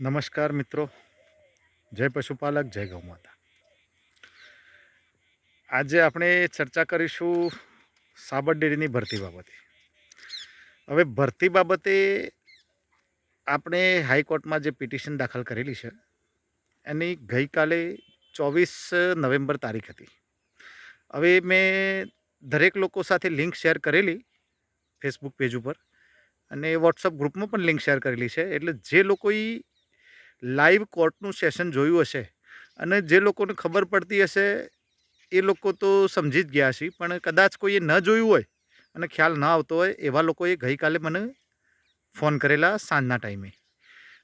નમસ્કાર મિત્રો. જય પશુપાલક, જય ગૌ માતા. આજે આપણે ચર્ચા કરીશું સાબર ડેરીની ભરતી બાબતે. હવે ભરતી બાબતે આપણે હાઈકોર્ટમાં જે પિટિશન દાખલ કરેલી છે, એની ગઈકાલે ચોવીસ નવેમ્બર તારીખ હતી. હવે મેં દરેક લોકો સાથે લિંક શેર કરેલી ફેસબુક પેજ ઉપર અને વોટ્સઅપ ગ્રુપમાં પણ લિંક શેર કરેલી છે, એટલે જે લોકોએ લાઈવ કોર્ટનું સેશન જોયું હશે અને જે લોકોને ખબર પડતી હશે એ લોકો તો સમજી જ ગયા છે પણ કદાચ કોઈએ ન જોયું હોય અને ખ્યાલ ન આવતો હોય, એવા લોકોએ ગઈકાલે મને ફોન કરેલા સાંજના ટાઈમે.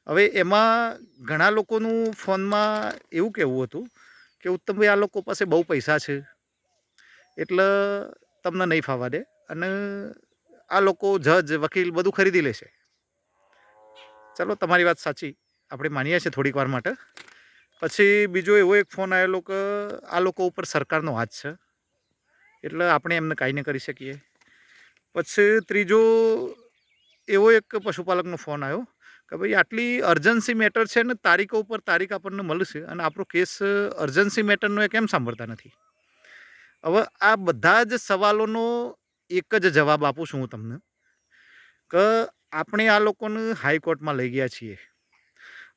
હવે એમાં ઘણા લોકોનું ફોનમાં એવું કહેવું હતું કે, ઉત્તમભાઈ, આ લોકો પાસે બહુ પૈસા છે, એટલે તમને નહીં ફાવા દે અને આ લોકો જજ, વકીલ બધું ખરીદી લેશે. ચાલો, તમારી વાત સાચી. આપણે માનીએ છીએ થોડીક વાર માટે. પછી બીજો એવો એક ફોન આવેલો કે આ લોકો ઉપર સરકારનો હાથ છે. એટલે આપણે એમને કાંઈ ન કરી શકીએ. પછી ત્રીજો એવો એક પશુપાલકનો ફોન આવ્યો કે ભાઈ, આટલી અર્જન્સી મેટર છે ને, તારીખો ઉપર તારીખ આપણને મળશે અને આપણો કેસ અર્જન્સી મેટરનો એ કેમ સાંભળતા નથી? હવે આ બધા જ સવાલોનો એક જ જવાબ આપું છું હું તમને. કે આપણે આ લોકોને હાઈકોર્ટમાં લઈ ગયા છીએ.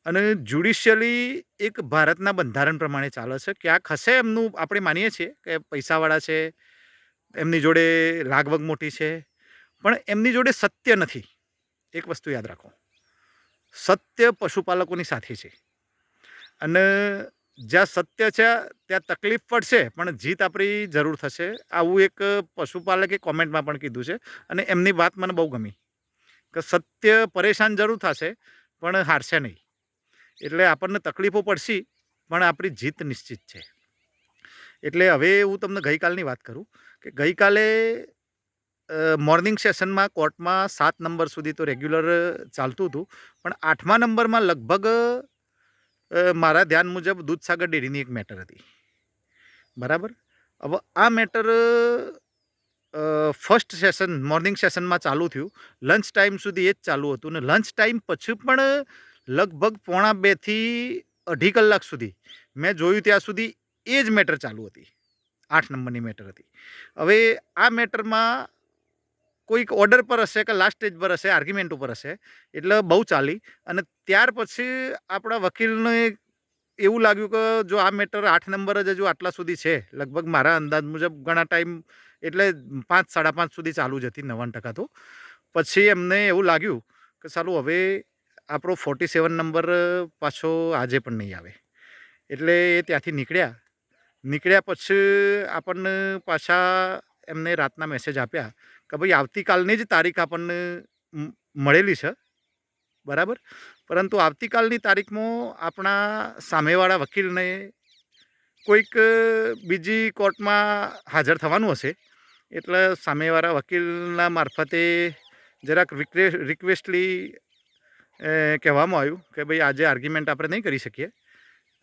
અને જ્યુડિશિયલી એક ભારતના બંધારણ પ્રમાણે ચાલે છે ક્યાંક હશે એમનું, આપણે માનીએ છીએ કે પૈસાવાળા છે, એમની જોડે લાગવગ મોટી છે, પણ એમની જોડે સત્ય નથી. એક વસ્તુ યાદ રાખો, સત્ય પશુપાલકોની સાથે છે. અને જ્યાં સત્ય છે, ત્યાં તકલીફ પડશે, પણ જીત આપણી જરૂર થશે. આવું એક પશુપાલકે કોમેન્ટમાં પણ કીધું છે અને એમની વાત મને બહુ ગમી. કે સત્ય પરેશાન જરૂર થશે, પણ હારશે નહીં. એટલે આપણને તકલીફો પડશે, પણ આપણી જીત નિશ્ચિત છે. એટલે હવે હું તમને ગઈકાલની વાત કરું કે ગઈકાલે મોર્નિંગ સેશનમાં કોર્ટમાં સાત નંબર સુધી તો રેગ્યુલર ચાલતું હતું, પણ આઠમા નંબરમાં લગભગ મારા ધ્યાન મુજબ દૂધસાગર ડેરીની એક મેટર હતી. બરાબર? હવે આ મેટર ફર્સ્ટ સેશન મોર્નિંગ સેશનમાં ચાલુ થયું. લંચ ટાઈમ સુધી એ જ ચાલુ હતું ને લંચ ટાઈમ પછી પણ લગભગ પોણા બેથી અઢી કલાક સુધી. મેં જોયું ત્યાં સુધી એ જ મેટર ચાલુ હતી. આઠ નંબરની મેટર હતી. હવે આ મેટરમાં કોઈક ઓર્ડર પર હશે કે લાસ્ટ સ્ટેજ પર હશે, આર્ગ્યુમેન્ટ ઉપર હશે, એટલે બહુ ચાલી. અને ત્યાર પછી આપણા વકીલને એવું લાગ્યું કે જો આ મેટર આઠ નંબર જ હજુ આટલા સુધી છે. લગભગ મારા અંદાજ મુજબ ઘણા ટાઈમ એટલે પાંચ, સાડા પાંચ સુધી ચાલુ જ હતી નવ્વાણું ટકા તો. પછી એમને એવું લાગ્યું કે સારું હવે આપણો ફોર્ટી સેવન નંબર પાછો આજે પણ નહીં આવે. એટલે એ ત્યાંથી નીકળ્યા. નીકળ્યા પછી આપણને પાછા એમને રાતના મેસેજ આપ્યા કે ભાઈ આવતીકાલની જ તારીખ આપણને મળેલી છે. બરાબર? પરંતુ આવતીકાલની તારીખમાં આપણા સામેવાળા વકીલને કોઈક બીજી કોર્ટમાં હાજર થવાનું હશે. એટલે સામેવાળા વકીલના મારફતે જરાક રિક્વેસ્ટલી કહેવામાં આવ્યું કે ભાઈ આજે આર્ગ્યુમેન્ટ આપણે નહીં કરી શકીએ.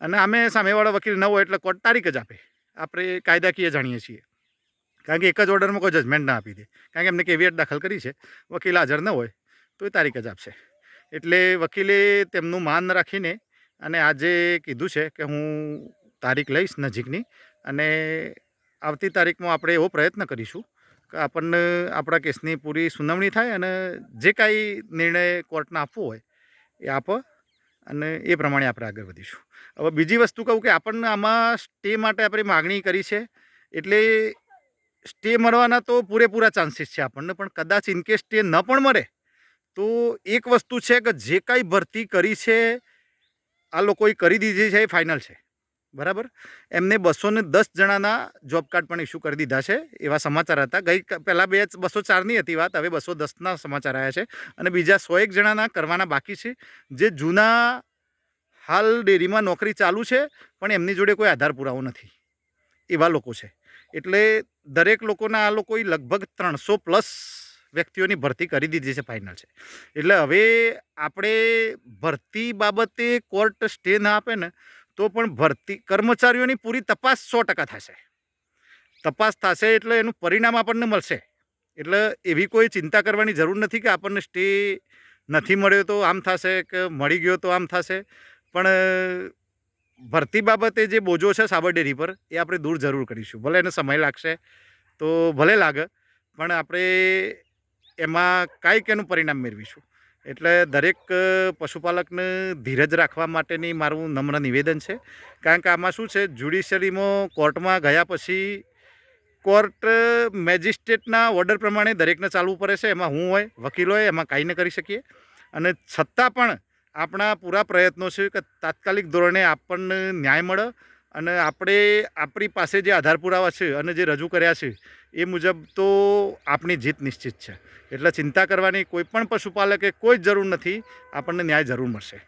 અને અમે સામેવાળા વકીલ ન હોય એટલે કોર્ટ તારીખ જ આપે. આપણે કાયદાકીય જાણીએ છીએ. કારણ કે એક જ ઓર્ડરમાં કોઈ જજમેન્ટ ના આપી દે. કારણ કે એમને કેવિયટ દાખલ કરી છે. વકીલ હાજર ન હોય તો એ તારીખ જ આપશે. એટલે વકીલે તેમનું માન રાખીને અને આજે કીધું છે કે હું તારીખ લઈશ નજીકની અને આવતી તારીખમાં આપણે એવો પ્રયત્ન કરીશું કે આપણને આપણા કેસની પૂરી સુનાવણી થાય અને જે કાંઈ નિર્ણય કોર્ટને આપવો હોય એ આપ અને એ પ્રમાણે આપણે આગળ વધીશું. હવે બીજી વસ્તુ કહું કે આપણને આમાં સ્ટે માટે આપણે માગણી કરી છે. એટલે સ્ટે મળવાના તો પૂરેપૂરા ચાન્સીસ છે આપણને, પણ કદાચ ઇનકેસ સ્ટે ન પણ મળે, તો એક વસ્તુ છે કે જે કાંઈ ભરતી કરી છે, આ લોકોએ કરી દીધી છે એ ફાઇનલ છે. બરાબર? એમને બસો ને દસ જણાના જોબ કાર્ડ પણ ઇસ્યુ કરી દીધા છે, એવા સમાચાર હતા. ગઈ પહેલાં બે બસો ચારની હતી વાત, હવે બસો દસના સમાચાર આવ્યા છે. અને બીજા સો એક જણાના કરવાના બાકી છે. જે જૂના હાલ ડેરીમાં નોકરી ચાલુ છે, પણ એમની જોડે કોઈ આધાર પુરાવો નથી. એવા લોકો છે. એટલે દરેક લોકોના આ લોકોએ લગભગ ત્રણસો પ્લસ વ્યક્તિઓની ભરતી કરી દીધી છે ફાઇનલ છે. એટલે હવે આપણે ભરતી બાબતે કોર્ટ સ્ટે ના આપે ને તો પણ ભરતી, કર્મચારીઓની પૂરી તપાસ સો ટકા થશે. તપાસ થશે એટલે એનું પરિણામ આપણને મળશે. એટલે એવી કોઈ ચિંતા કરવાની જરૂર નથી કે આપણને સ્ટે નથી મળ્યો તો આમ થશે કે મળી ગયો તો આમ થશે. પણ, ભરતી બાબતે જે બોજો છે સાબર ડેરી પર, એ આપણે દૂર જરૂર કરીશું. ભલે એને સમય લાગશે તો ભલે લાગે, પણ આપણે એમાં કાંઈક એનું પરિણામ મેળવીશું. એટલે દરેક પશુપાલકને ધીરજ રાખવા માટેની મારું નમ્ર નિવેદન છે. કારણ કે આમાં શું છે જ્યુડિશિયરીમાં કોર્ટમાં ગયા પછી કોર્ટ મેજિસ્ટ્રેટના ઓર્ડર પ્રમાણે દરેકને ચાલવું પડે છે. એમાં હું હોય, વકીલ હોય, એમાં કાંઈ ન કરી શકીએ. અને છતાં પણ આપણા પૂરા પ્રયત્નો છે કે તાત્કાલિક ધોરણે આપણને ન્યાય મળે અને આપણે આપણી પાસે જે આધાર પુરાવા છે અને જે રજૂ કર્યા છે, એ મુજબ તો આપણી જીત નિશ્ચિત છે. એટલે ચિંતા કરવાની કોઈ પણ પશુપાલકે કોઈ જ જરૂર નથી, આપણને ન્યાય જરૂર મળશે.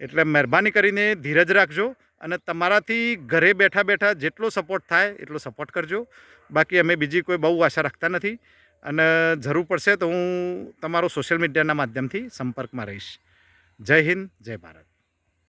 એટલે મહેરબાની કરીને ધીરજ રાખજો અને તમારાથી ઘરે બેઠા બેઠા જેટલો સપોર્ટ થાય એટલો સપોર્ટ કરજો. બાકી અમે બીજી કોઈ બહુ આશા રાખતા નથી અને જરૂર પડશે તો હું તમારો સોશિયલ મીડિયાના માધ્યમથી સંપર્કમાં રહીશ. જય હિન્દ, જય ભારત.